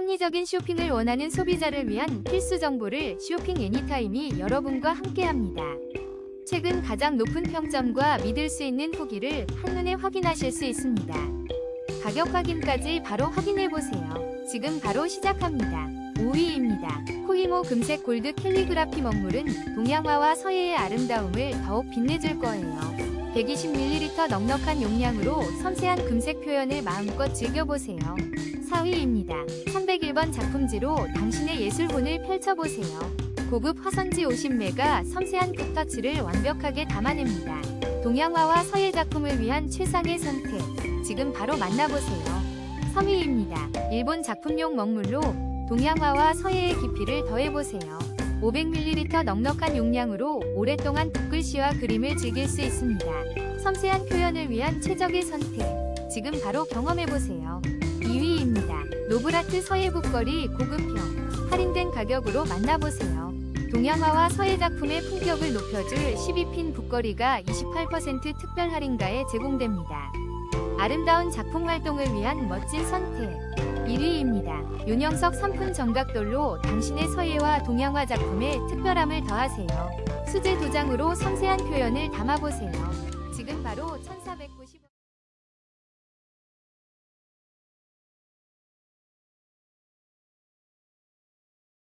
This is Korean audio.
합리적인 쇼핑을 원하는 소비자를 위한 필수 정보를 쇼핑 애니타임이 여러분과 함께합니다. 최근 가장 높은 평점과 믿을 수 있는 후기를 한눈에 확인하실 수 있습니다. 가격 확인까지 바로 확인해 보세요. 지금 바로 시작합니다. 5위입니다. 코이모 금색 골드 캘리그라피 먹물은 동양화와 서예의 아름다움을 더욱 빛내줄 거예요. 120ml 넉넉한 용량으로 섬세한 금색 표현을 마음껏 즐겨보세요. 4위입니다. 301번 작품지로 당신의 예술혼을 펼쳐보세요. 고급 화선지 50매가 섬세한 굿터치를 완벽하게 담아냅니다. 동양화와 서예 작품을 위한 최상의 선택. 지금 바로 만나보세요. 3위입니다. 일본 작품용 먹물로 동양화와 서예의 깊이를 더해보세요. 500ml 넉넉한 용량으로 오랫동안 붓글씨와 그림을 즐길 수 있습니다. 섬세한 표현을 위한 최적의 선택. 지금 바로 경험해보세요. 2위입니다. 노브라트 서예 북걸이 고급형. 할인된 가격으로 만나보세요. 동양화와 서예 작품의 품격을 높여줄 12핀 북걸이가 28% 특별 할인가에 제공됩니다. 아름다운 작품 활동을 위한 멋진 선택. 1위입니다. 윤영석 3분 정각돌로 당신의 서예와 동양화 작품에 특별함을 더하세요. 수제 도장으로 섬세한 표현을 담아보세요. 지금 바로 1490원.